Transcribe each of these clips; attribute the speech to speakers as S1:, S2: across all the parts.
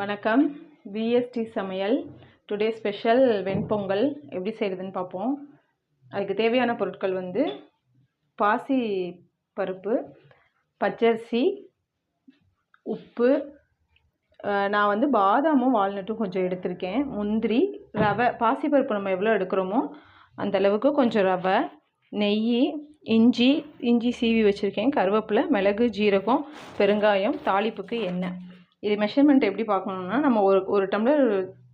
S1: வணக்கம். விஎஸ்டி சமையல். Today special venpongal. எப்படி செய்கிறதுன்னு பார்ப்போம். அதுக்கு தேவையான பொருட்கள் வந்து பாசி பருப்பு பச்சரிசி உப்பு நான் வந்து பாதாமும் வால்நட்டும் கொஞ்சம் எடுத்திருக்கேன். முந்திரி ரவை. பாசிப்பருப்பு நம்ம எவ்வளோ எடுக்கிறோமோ அந்தளவுக்கு கொஞ்சம் ரவை நெய் இஞ்சி இஞ்சி சீவி வச்சுருக்கேன். கருவேப்பிலை மிளகு ஜீரகம் பெருங்காயம் தாளிப்புக்கு எண்ணெய். இது மெஷர்மெண்ட் எப்படி பார்க்கணுன்னா நம்ம ஒரு ஒரு டம்ளர்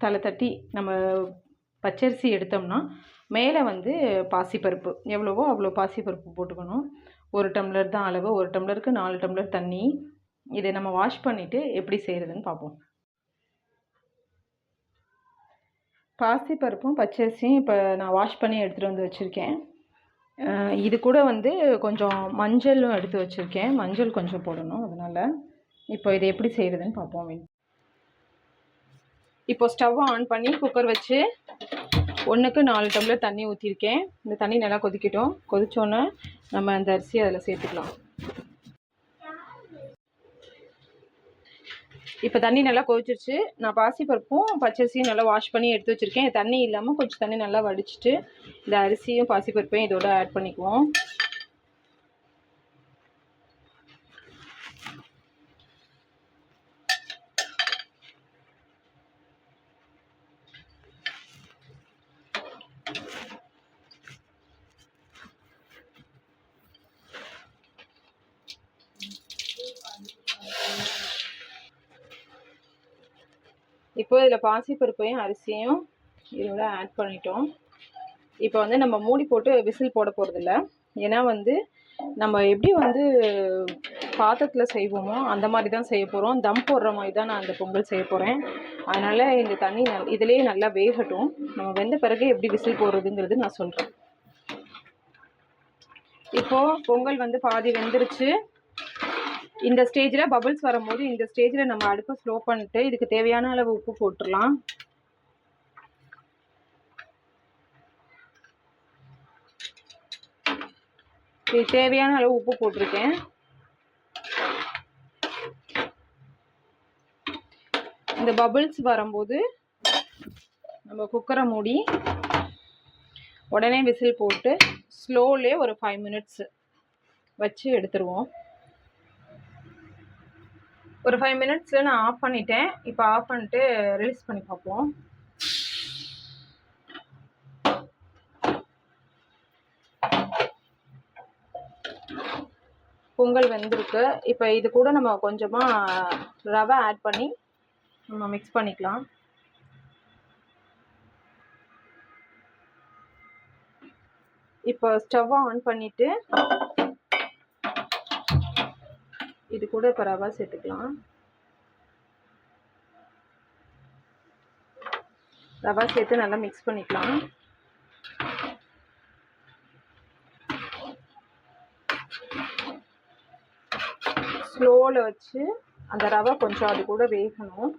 S1: தலை தட்டி நம்ம பச்சரிசி எடுத்தோம்னா மேலே வந்து பாசிப்பருப்பு. எவ்வளவோ அவ்வளோ பாசிப்பருப்பு போட்டுக்கணும். ஒரு டம்ளர் தான் அளவு. ஒரு டம்ளருக்கு நாலு டம்ளர் தண்ணி. இதை நம்ம வாஷ் பண்ணிவிட்டு எப்படி செய்கிறதுன்னு பார்ப்போம். பாசிப்பருப்பும் பச்சரிசியும் இப்போ நான் வாஷ் பண்ணி எடுத்துகிட்டு வந்து வச்சுருக்கேன். இது கூட வந்து கொஞ்சம் மஞ்சளும் எடுத்து வச்சுருக்கேன். மஞ்சள் கொஞ்சம் போடணும் அதனால். இப்போ இதை எப்படி செய்கிறதுன்னு பார்ப்போம் இப்போ ஸ்டவ் ஆன் பண்ணி குக்கர் வச்சு ஒன்றுக்கு நாலு டம்ளர் தண்ணி ஊற்றிருக்கேன் இந்த தண்ணி நல்லா கொதிக்கட்டும். கொதித்தோன்னே நம்ம அந்த அரிசி அதில் சேர்த்துக்கலாம். இப்போ தண்ணி நல்லா கொதிச்சிருச்சு. நான் பாசிப்பருப்பும் பச்சரிசியும் நல்லா வாஷ் பண்ணி எடுத்து வச்சுருக்கேன். தண்ணி இல்லாமல் கொஞ்சம் தண்ணி நல்லா வடிச்சிட்டு இந்த அரிசியும் பாசிப்பருப்பையும் இதோட ஆட் பண்ணிக்குவோம். இப்போ இதில் பாசிப்பருப்பையும் அரிசியும் இதோட ஆட் பண்ணிட்டோம். இப்போ வந்து நம்ம மூடி போட்டு விசில் போட போகிறதில்ல ஏன்னா வந்து நம்ம எப்படி வந்து பாத்திரத்தில் செய்வோமோ அந்த மாதிரி தான் செய்ய போகிறோம் தம் போடுற மாதிரி தான் நான் அந்த பொங்கல் செய்ய போகிறேன் அதனால் இந்த தண்ணி நல் இதிலேயே நல்லா வேகட்டும். நம்ம வெந்த பிறகு எப்படி விசில் போடுறதுங்கிறது நான் சொல்கிறேன் இப்போது பொங்கல் வந்து பாதி வெந்துருச்சு. இந்த ஸ்டேஜில் பபுள்ஸ் வரும்போது இந்த ஸ்டேஜில் நம்ம அடுப்பை ஸ்லோ பண்ணிட்டு இதுக்கு தேவையான அளவு உப்பு போட்டுடலாம். இது தேவையான அளவு உப்பு போட்டிருக்கேன். இந்த பபுள்ஸ் வரும்போது நம்ம குக்கரை மூடி உடனே விசில் போட்டு ஸ்லோலே ஒரு ஃபைவ் மினிட்ஸ் வச்சு எடுத்துருவோம். ஒரு ஃபைவ் மினிட்ஸில் நான் ஆஃப் பண்ணிட்டேன். இப்போ ஆஃப் பண்ணிட்டு ரிலீஸ் பண்ணி பார்ப்போம். பொங்கல் வெந்திருக்கு. இப்போ இது கூட நம்ம கொஞ்சமாக ரவை ஆட் பண்ணி நம்ம மிக்ஸ் பண்ணிக்கலாம். இப்போ ஸ்டவ்வை ஆன் பண்ணிவிட்டு இது கூட இப்போ ரவா சேர்த்துக்கலாம். ரவா சேர்த்து நல்லா மிக்ஸ் பண்ணிக்கலாம். ஸ்லோவில் வச்சு அந்த ரவை கொஞ்சம் அது கூட வேகணும்.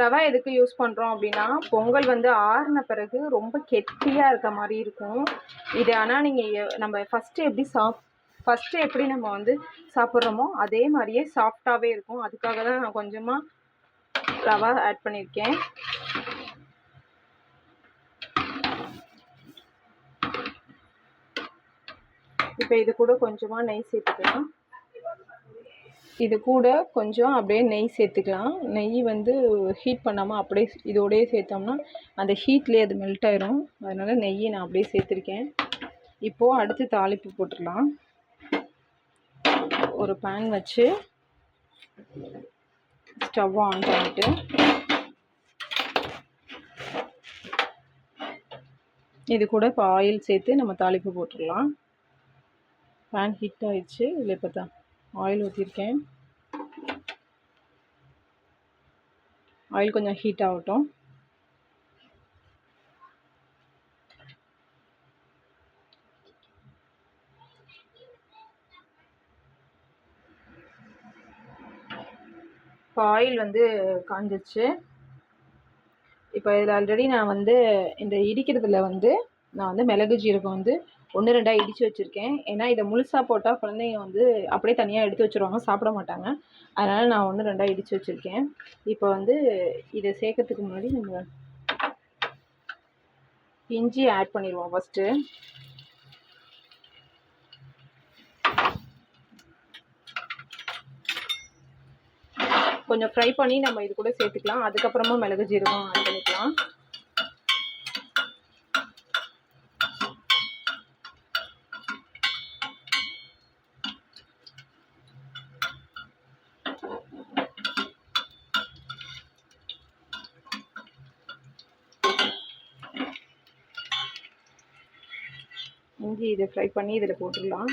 S1: ரவை எதுக்கு யூஸ் பண்ணுறோம் அப்படின்னா பொங்கல் வந்து ஆறின பிறகு ரொம்ப கெட்டியாக இருக்க மாதிரி இருக்கும். இது ஆனால் நீங்கள் நம்ம ஃபஸ்ட்டு எப்படி சாப் ஃபஸ்ட்டு எப்படி நம்ம வந்து சாப்பிட்றோமோ அதே மாதிரியே சாஃப்டாகவே இருக்கும். அதுக்காக தான் நான் கொஞ்சமாக ரவா ஆட் பண்ணியிருக்கேன் இப்போ இது கூட கொஞ்சமாக நெய் சேர்த்துக்கலாம். இது கூட கொஞ்சம் அப்படியே நெய் சேர்த்துக்கலாம். நெய் வந்து ஹீட் பண்ணாமல் அப்படியே இதோடயே சேர்த்தோம்னா அந்த ஹீட்லேயே அது மெல்ட் ஆயிரும். அதனால் நெய்யை நான் அப்படியே சேர்த்துருக்கேன். இப்போது அடுத்து தாளிப்பு போட்டுடலாம். ஒரு பேன் வச்சு ஸ்டவ் ஆன் பண்ணிட்டு இது கூட இப்போ ஆயில் சேர்த்து நம்ம தாளிப்பு போட்டுடலாம். பேன் ஹீட் ஆயிடுச்சு. இல்லை இப்போ தான் ஆயில் ஊற்றிருக்கேன் ஆயில் கொஞ்சம் ஹீட் ஆகட்டும். இப்போ ஆயில் வந்து காஞ்சிச்சு இப்போ இதில் ஆல்ரெடி நான் வந்து இந்த இடிக்கிறதுல வந்து நான் வந்து மிளகு ஜீரகம் வந்து ஒன்று ரெண்டாக இடித்து வச்சுருக்கேன். ஏன்னா இதை முழுசாக போட்டால் குழந்தைங்க வந்து அப்படியே தனியாக எடுத்து வச்சுருவாங்க சாப்பிட மாட்டாங்க. அதனால் நான் ஒன்று ரெண்டாக இடித்து வச்சுருக்கேன். இப்போ வந்து இதை சேர்க்கறதுக்கு முன்னாடி நம்ம இஞ்சி ஆட் பண்ணிடுவோம் ஃபஸ்ட்டு கொஞ்சம் ஃப்ரை பண்ணி நம்ம இது கூட சேர்த்துக்கலாம். அதுக்கப்புறமா மிளகு ஜீரகம் ஆட் பண்ணிக்கலாம். இஞ்சி இதை ஃப்ரை பண்ணி இதில் போட்டுடலாம்.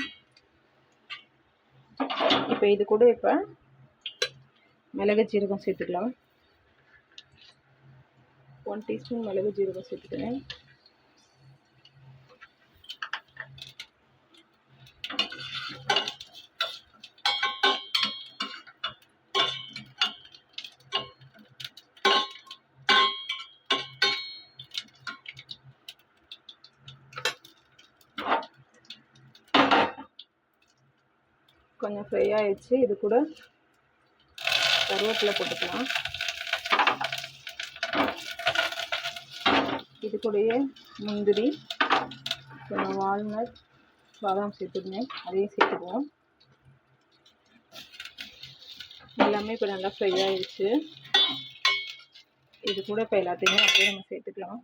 S1: இப்போ இது கூட இப்போ மிளகு ஜீரகம் சேர்த்துக்கலாம். ஒன் டீஸ்பூன் மிளகு ஜீரகம் சேர்த்துக்கிறேன். கொஞ்சம் ஃப்ரை ஆயிடுச்சு. இது கூட கருவேப்பிலை போட்டுக்கலாம். இது கூடயே முந்திரி கொஞ்சம் வால்நட் பாதாம் சேர்த்துருந்தேன் அதையும் சேர்த்துக்குவோம். எல்லாமே இப்போ நல்லா ஃப்ரை ஆயிடுச்சு. இது கூட இப்போ எல்லாத்தையுமே அப்படியே நம்ம சேர்த்துக்கலாம்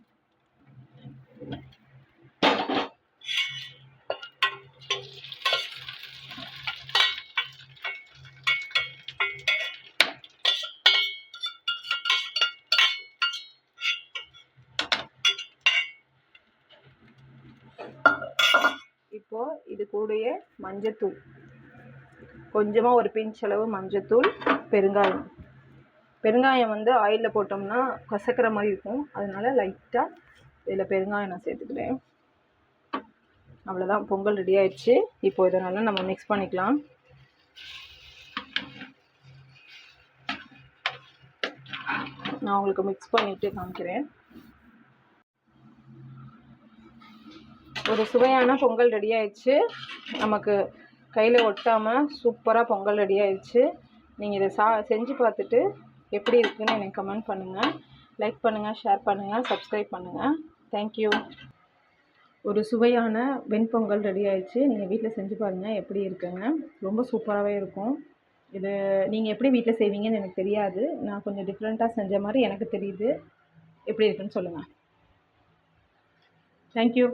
S1: இப்போ இது கூடயே மஞ்சத்தூள். கொஞ்சமாக ஒரு பிஞ்ச் அளவு மஞ்சத்தூள் பெருங்காயம். பெருங்காயம் வந்து ஆயிலில் போட்டோம்னா கசக்கிற மாதிரி இருக்கும். அதனால் லைட்டாக இதில் பெருங்காயம் நான் சேர்த்துக்கிறேன். அவ்வளோதான் பொங்கல் ரெடி ஆயிடுச்சு. இப்போ இதனால் நம்ம மிக்ஸ் பண்ணிக்கலாம். நான் உங்களுக்கு மிக்ஸ் பண்ணிவிட்டு காமிக்கிறேன். ஒரு சுவையான பொங்கல் ரெடி ஆயிடுச்சு. நமக்கு கையில் ஒட்டாமல் சூப்பராக பொங்கல் ரெடி ஆயிடுச்சு. நீங்கள் இதை சா செஞ்சு பார்த்துட்டு எப்படி இருக்குதுன்னு எனக்கு கமெண்ட் பண்ணுங்கள் லைக் பண்ணுங்கள் ஷேர் பண்ணுங்கள் சப்ஸ்கிரைப் பண்ணுங்கள் தேங்க்யூ ஒரு சுவையான வெண்பொங்கல் ரெடி ஆயிடுச்சு. நீங்கள் வீட்டில் செஞ்சு பாருங்கள் எப்படி இருக்குங்க ரொம்ப சூப்பராகவே இருக்கும். இது நீங்கள் எப்படி வீட்டில் செய்வீங்கன்னு எனக்கு தெரியாது. நான் கொஞ்சம் டிஃப்ரெண்ட்டாக செஞ்ச மாதிரி எனக்கு தெரியுது. எப்படி இருக்குன்னு சொல்லுங்கள் தேங்க்யூ